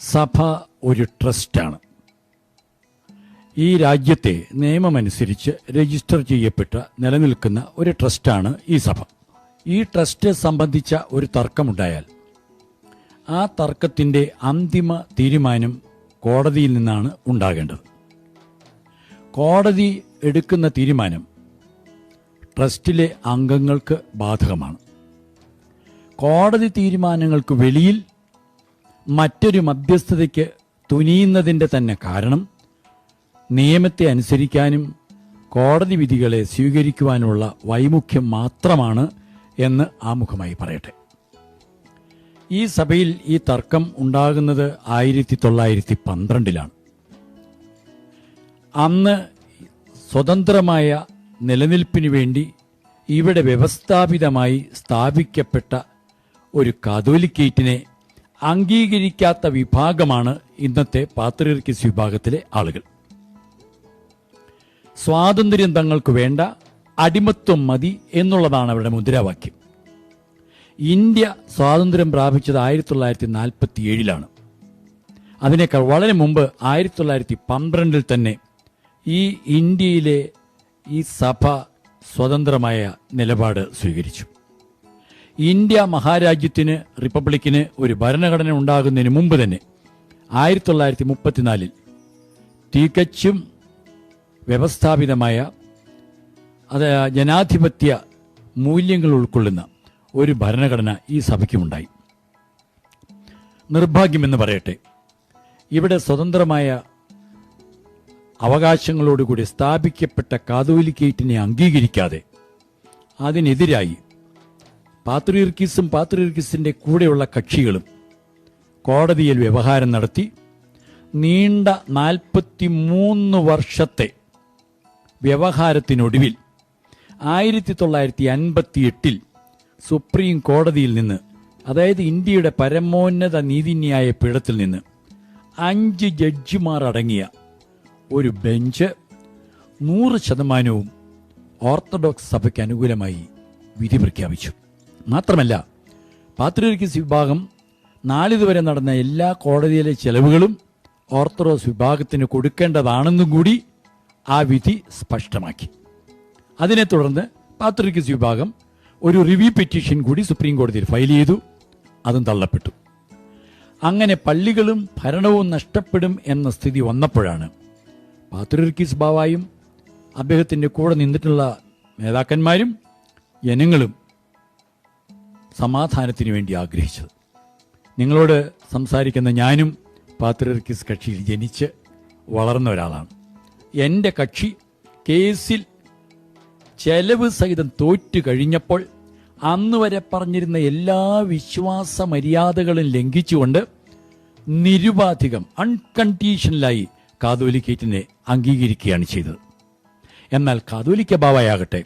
സഭ ഒരു ട്രസ്റ്റാണ്. ഈ രാജ്യത്തെ നിയമമനുസരിച്ച് രജിസ്റ്റർ ചെയ്യപ്പെട്ട നിലനിൽക്കുന്ന ഒരു ട്രസ്റ്റാണ് ഈ സഭ. ഈ ട്രസ്റ്റ് സംബന്ധിച്ച ഒരു തർക്കമുണ്ടായാൽ ആ തർക്കത്തിന്റെ അന്തിമ തീരുമാനം കോടതിയിൽ നിന്നാണ് ഉണ്ടാകേണ്ടത്. കോടതി എടുക്കുന്ന തീരുമാനം ട്രസ്റ്റിലെ അംഗങ്ങൾക്ക് ബാധകമാണ്. കോടതി തീരുമാനങ്ങൾക്ക് വെളിയിൽ മറ്റൊരു മധ്യസ്ഥതയ്ക്ക് തുനിയുന്നതിന്റെ തന്നെ കാരണം നിയമത്തെ അനുസരിക്കാനും കോടതി വിധികളെ സ്വീകരിക്കുവാനുള്ള വൈമുഖ്യം മാത്രമാണ് എന്ന് ആമുഖമായി പറയട്ടെ. ഈ സഭയിൽ ഈ തർക്കം ഉണ്ടാകുന്നത് ആയിരത്തി തൊള്ളായിരത്തി പന്ത്രണ്ടിലാണ് അന്ന് സ്വതന്ത്രമായ നിലനിൽപ്പിനു വേണ്ടി ഇവിടെ വ്യവസ്ഥാപിതമായി സ്ഥാപിക്കപ്പെട്ട ഒരു കാതോലിക്കേറ്റിനെ അംഗീകരിക്കാത്ത വിഭാഗമാണ് ഇന്നത്തെ പാത്രീർക്കിസ് വിഭാഗത്തിലെ ആളുകൾ. സ്വാതന്ത്ര്യം തങ്ങൾക്ക് വേണ്ട അടിമത്വം മതി എന്നുള്ളതാണ് അവരുടെ മുദ്രാവാക്യം. ഇന്ത്യ സ്വാതന്ത്ര്യം പ്രാപിച്ചത് ആയിരത്തി തൊള്ളായിരത്തി നാൽപ്പത്തി ഏഴിലാണ് അതിനേക്കാൾ വളരെ മുമ്പ് ആയിരത്തി തൊള്ളായിരത്തി പന്ത്രണ്ടിൽ തന്നെ ഈ ഇന്ത്യയിലെ ഈ സഭ സ്വതന്ത്രമായ നിലപാട് സ്വീകരിച്ചു. ഇന്ത്യ മഹാരാജ്യത്തിന് റിപ്പബ്ലിക്കിന് ഒരു ഭരണഘടന ഉണ്ടാകുന്നതിന് മുമ്പ് തന്നെ ആയിരത്തി തൊള്ളായിരത്തി മുപ്പത്തിനാലിൽ തികച്ചും വ്യവസ്ഥാപിതമായ അത് ജനാധിപത്യ മൂല്യങ്ങൾ ഉൾക്കൊള്ളുന്ന ഒരു ഭരണഘടന ഈ സഭയ്ക്കുമുണ്ടായി. നിർഭാഗ്യമെന്ന് പറയട്ടെ ഇവിടെ സ്വതന്ത്രമായ അവകാശങ്ങളോടുകൂടി സ്ഥാപിക്കപ്പെട്ട കാതോലിക്കേറ്റിനെ അംഗീകരിക്കാതെ അതിനെതിരായി പാത്രീർക്കിസും പാത്രീർക്കീസിന്റെ കൂടെയുള്ള കക്ഷികളും കോടതിയിൽ വ്യവഹാരം നടത്തി നീണ്ട നാൽപ്പത്തി മൂന്ന് വർഷത്തെ വ്യവഹാരത്തിനൊടുവിൽ ആയിരത്തി തൊള്ളായിരത്തി അൻപത്തി എട്ടിൽ സുപ്രീം കോടതിയിൽ നിന്ന് അതായത് ഇന്ത്യയുടെ പരമോന്നത നീതിന്യായ പീഠത്തിൽ നിന്ന് അഞ്ച് ജഡ്ജിമാർ അടങ്ങിയ ഒരു ബെഞ്ച് നൂറ് ശതമാനവും ഓർത്തഡോക്സ് സഭയ്ക്ക് അനുകൂലമായി വിധി പ്രഖ്യാപിച്ചു. മാത്രമല്ല പാത്രീർക്കിസ് വിഭാഗം നാളിതുവരെ നടന്ന എല്ലാ കോടതിയിലെ ചെലവുകളും ഓർത്തഡോക്സ് വിഭാഗത്തിന് കൊടുക്കേണ്ടതാണെന്നും കൂടി ആ വിധി സ്പഷ്ടമാക്കി. അതിനെ തുടർന്ന് പാത്രിക്കിസ് വിഭാഗം ഒരു റിവ്യൂ പെറ്റീഷൻ കൂടി സുപ്രീം കോടതിയിൽ ഫയൽ ചെയ്തു. അതും തള്ളപ്പെട്ടു. അങ്ങനെ പള്ളികളും ഭരണവും നഷ്ടപ്പെടും എന്ന സ്ഥിതി വന്നപ്പോഴാണ് പാത്രിർക്കിസ് ബാവായും അദ്ദേഹത്തിന്റെ കൂടെ നിന്നിട്ടുള്ള നേതാക്കന്മാരും ജനങ്ങളും സമാധാനത്തിന് വേണ്ടി ആഗ്രഹിച്ചത്. നിങ്ങളോട് സംസാരിക്കുന്ന ഞാനും പാത്രർക്കിസ് കക്ഷിയിൽ ജനിച്ച് വളർന്ന ഒരാളാണ്. എന്റെ കക്ഷി കേസിൽ ചെലവ് സഹിതം തോറ്റു കഴിഞ്ഞപ്പോൾ അന്ന് വരെ പറഞ്ഞിരുന്ന എല്ലാ വിശ്വാസ മര്യാദകളും ലംഘിച്ചുകൊണ്ട് നിരുപാധികം അൺകണ്ടീഷണലായി കാതോലിക്കേറ്റിനെ അംഗീകരിക്കുകയാണ് ചെയ്തത്. എന്നാൽ കാതോലിക്ക ബാവായാകട്ടെ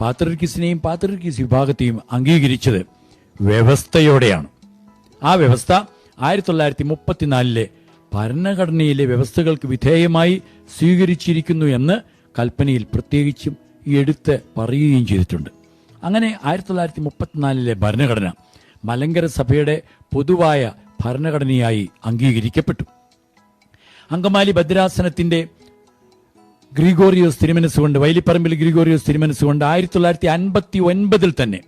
പാത്രിർക്കിസിനെയും പാത്രിർക്കിസ് വിഭാഗത്തെയും അംഗീകരിച്ചത് വ്യവസ്ഥയോടെയാണ്. ആ വ്യവസ്ഥ ആയിരത്തി തൊള്ളായിരത്തി മുപ്പത്തിനാലിലെ ഭരണഘടനയിലെ വ്യവസ്ഥകൾക്ക് വിധേയമായി സ്വീകരിച്ചിരിക്കുന്നു എന്ന് കൽപ്പനയിൽ പ്രത്യേകിച്ചും എടുത്ത് പറയുകയും ചെയ്തിട്ടുണ്ട്. അങ്ങനെ ആയിരത്തി തൊള്ളായിരത്തി മുപ്പത്തിനാലിലെ ഭരണഘടന മലങ്കര സഭയുടെ പൊതുവായ ഭരണഘടനയായി അംഗീകരിക്കപ്പെട്ടു. അങ്കമാലി ഭദ്രാസനത്തിന്റെ ഗ്രിഗോറിയോസ് തിരുമനസ് കൊണ്ട് വൈലിപ്പറമ്പിൽ ഗ്രിഗോറിയോസ് തിരുമനസ് കൊണ്ട് ആയിരത്തി തൊള്ളായിരത്തി അൻപത്തി ഒൻപതിൽ തന്നെ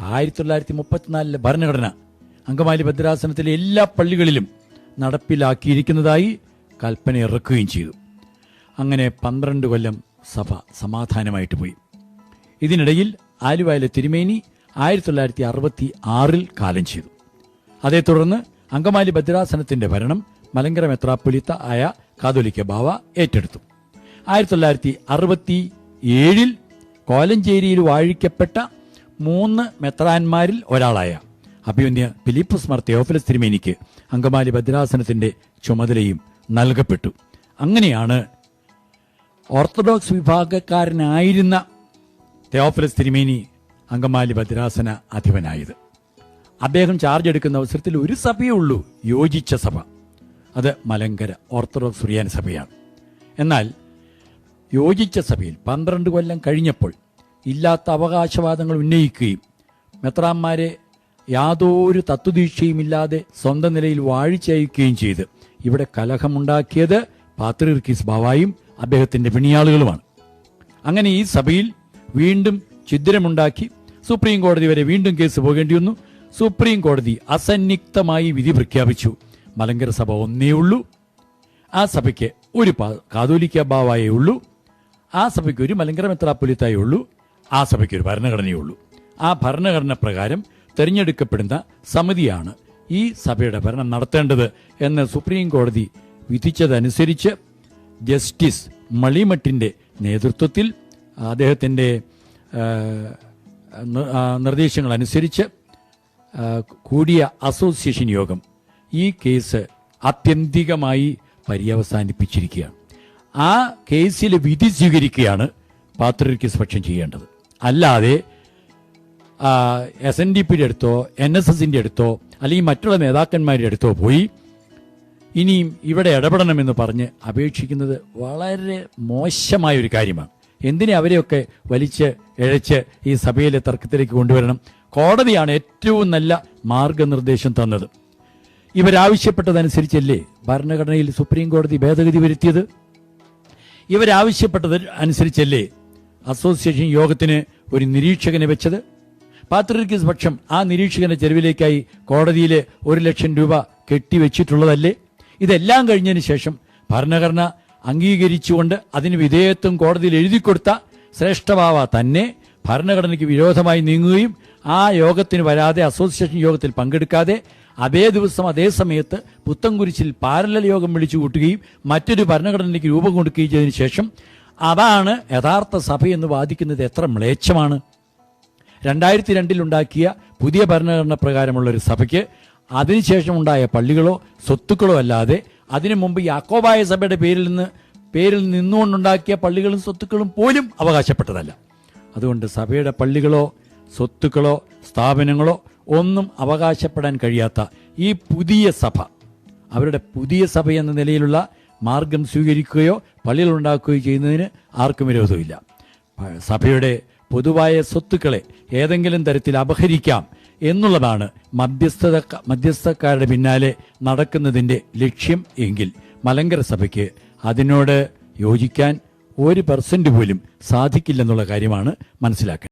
ആയിരത്തി തൊള്ളായിരത്തി മുപ്പത്തിനാലിലെ ഭരണഘടന അങ്കമാലി ഭദ്രാസനത്തിലെ എല്ലാ പള്ളികളിലും നടപ്പിലാക്കിയിരിക്കുന്നതായി കൽപ്പന ഇറക്കുകയും ചെയ്തു. അങ്ങനെ പന്ത്രണ്ട് കൊല്ലം സഭ സമാധാനമായിട്ട് പോയി. ഇതിനിടയിൽ ആലുവയിലെ തിരുമേനി ആയിരത്തി തൊള്ളായിരത്തി അറുപത്തി ആറിൽ കാലം ചെയ്തു. അതേ തുടർന്ന് അങ്കമാലി ഭദ്രാസനത്തിന്റെ ഭരണം മലങ്കര മെത്രാപ്പൊലിത്ത ആയ കാതോലിക്ക ബാവ ഏറ്റെടുത്തു. ആയിരത്തി തൊള്ളായിരത്തി അറുപത്തി ഏഴിൽ കോലഞ്ചേരിയിൽ വാഴിക്കപ്പെട്ട മൂന്ന് മെത്രാന്മാരിൽ ഒരാളായ അഭിമന്യ ഫിലിപ്പസ് മാർ തെയോഫിലസ് തിരുമേനിക്ക് അങ്കമാലി ഭദ്രാസനത്തിന്റെ ചുമതലയും നൽകപ്പെട്ടു. അങ്ങനെയാണ് ഓർത്തഡോക്സ് വിഭാഗക്കാരനായിരുന്ന തെയോഫിലസ് തിരുമേനി അങ്കമാലി ഭദ്രാസന അധിപനായത്. അദ്ദേഹം ചാർജ് എടുക്കുന്ന അവസരത്തിൽ ഒരു സഭയേ ഉള്ളൂ യോജിച്ച സഭ. അത് മലങ്കര ഓർത്തഡോക്സ് സുറിയാൻ സഭയാണ്. എന്നാൽ യോജിച്ച സഭയിൽ പന്ത്രണ്ട് കൊല്ലം കഴിഞ്ഞപ്പോൾ ഇല്ലാത്ത അവകാശവാദങ്ങൾ ഉന്നയിക്കുകയും മെത്രാന്മാരെ യാതൊരു തത്വദീക്ഷയുമില്ലാതെ സ്വന്തം നിലയിൽ വാഴിച്ചയക്കുകയും ചെയ്ത് ഇവിടെ കലഹമുണ്ടാക്കിയത് പാത്രീർക്കീസ് ബാവായും അദ്ദേഹത്തിന്റെ പിണിയാളുകളുമാണ്. അങ്ങനെ ഈ സഭയിൽ വീണ്ടും ഛിദ്രമുണ്ടാക്കി സുപ്രീം കോടതി വരെ വീണ്ടും കേസ് പോകേണ്ടി വന്നു. സുപ്രീം കോടതി അസന്നിഗ്ധമായി വിധി പ്രഖ്യാപിച്ചു. മലങ്കര സഭ ഒന്നേ ഉള്ളൂ. ആ സഭയ്ക്ക് ഒരു കാതോലിക്ക ബാവായേ ഉള്ളൂ. ആ സഭയ്ക്ക് ഒരു മലങ്കര മെത്രാപ്പൊലിത്തായേ ഉള്ളൂ. ആ സഭയ്ക്ക് ഒരു ഭരണഘടനയുള്ളൂ. ആ ഭരണഘടന പ്രകാരം തെരഞ്ഞെടുക്കപ്പെടുന്ന സമിതിയാണ് ഈ സഭയുടെ ഭരണം നടത്തേണ്ടത് എന്ന് സുപ്രീം കോടതി വിധിച്ചതനുസരിച്ച് ജസ്റ്റിസ് മളിമട്ടിന്റെ നേതൃത്വത്തിൽ ആ, നിർദ്ദേശങ്ങൾ അനുസരിച്ച് കൂടിയ അസോസിയേഷൻ യോഗം ഈ കേസ് ആത്യന്തികമായി പര്യവസാനിപ്പിച്ചിരിക്കുകയാണ്. ആ കേസിലെ വിധി സ്വീകരിക്കുകയാണ് പാത്രക്ക് പക്ഷം ചെയ്യേണ്ടത്. അല്ലാതെ എസ് എൻ ഡി പിയുടെ അടുത്തോ എൻ എസ് എസിന്റെ അടുത്തോ അല്ലെങ്കിൽ മറ്റുള്ള നേതാക്കന്മാരുടെ അടുത്തോ പോയി ഇനിയും ഇവിടെ ഇടപെടണമെന്ന് പറഞ്ഞ് അപേക്ഷിക്കുന്നത് വളരെ മോശമായ ഒരു കാര്യമാണ്. എന്തിനെ അവരെയൊക്കെ വലിച്ച് ഇഴച്ച് ഈ സഭയിലെ തർക്കത്തിലേക്ക് കൊണ്ടുവരണം? കോടതിയാണ് ഏറ്റവും നല്ല മാർഗനിർദ്ദേശം തന്നത്. ഇവരാവശ്യപ്പെട്ടതനുസരിച്ചല്ലേ ഭരണഘടനയിൽ സുപ്രീം കോടതി ഭേദഗതി വരുത്തിയത്? ഇവരാവശ്യപ്പെട്ടത് അനുസരിച്ചല്ലേ അസോസിയേഷൻ യോഗത്തിന് ഒരു നിരീക്ഷകനെ വെച്ചത്. പാത്രികസ് പക്ഷം ആ നിരീക്ഷകന്റെ ചെലവിലേക്കായി കോടതിയിൽ ഒരു ലക്ഷം രൂപ കെട്ടിവെച്ചിട്ടുള്ളതല്ലേ? ഇതെല്ലാം കഴിഞ്ഞതിന് ശേഷം ഭരണഘടന അംഗീകരിച്ചുകൊണ്ട് അതിന് വിധേയത്വം കോടതിയിൽ എഴുതി കൊടുത്ത ശ്രേഷ്ഠഭാവ തന്നെ ഭരണഘടനയ്ക്ക് വിരോധമായി നീങ്ങുകയും ആ യോഗത്തിന് വരാതെ അസോസിയേഷൻ യോഗത്തിൽ പങ്കെടുക്കാതെ അതേ ദിവസം അതേ സമയത്ത് പുത്തൻകുരിശിൽ പാരലൽ യോഗം വിളിച്ചു കൂട്ടുകയും മറ്റൊരു ഭരണഘടനയ്ക്ക് രൂപം കൊടുക്കുകയും ചെയ്തതിനു ശേഷം അതാണ് യഥാർത്ഥ സഭയെന്ന് വാദിക്കുന്നത് എത്ര മ്ലേച്ഛമാണ്. രണ്ടായിരത്തി രണ്ടിൽ ഉണ്ടാക്കിയ പുതിയ ഭരണഘടന പ്രകാരമുള്ള ഒരു സഭയ്ക്ക് അതിനുശേഷം ഉണ്ടായ പള്ളികളോ സ്വത്തുക്കളോ അല്ലാതെ അതിനു മുമ്പ് യാക്കോബായ സഭയുടെ പേരിൽ നിന്ന് പേരിൽ നിന്നുകൊണ്ടുണ്ടാക്കിയ പള്ളികളും സ്വത്തുക്കളും പോലും അവകാശപ്പെട്ടതല്ല. അതുകൊണ്ട് സഭയുടെ പള്ളികളോ സ്വത്തുക്കളോ സ്ഥാപനങ്ങളോ ഒന്നും അവകാശപ്പെടാൻ കഴിയാത്ത ഈ പുതിയ സഭ അവരുടെ പുതിയ സഭ എന്ന നിലയിലുള്ള മാർഗം സ്വീകരിക്കുകയോ പള്ളികളുണ്ടാക്കുകയോ ചെയ്യുന്നതിന് ആർക്കും വിരോധമില്ല. സഭയുടെ പൊതുവായ സ്വത്തുക്കളെ ഏതെങ്കിലും തരത്തിൽ അപഹരിക്കാം എന്നുള്ളതാണ് മധ്യസ്ഥത മധ്യസ്ഥക്കാരുടെ പിന്നാലെ നടക്കുന്നതിന്റെ ലക്ഷ്യം എങ്കിൽ മലങ്കര സഭയ്ക്ക് അതിനോട് യോജിക്കാൻ ഒരു പെർസെന്റ് പോലും സാധിക്കില്ലെന്നുള്ള കാര്യമാണ് മനസ്സിലാക്കുന്നത്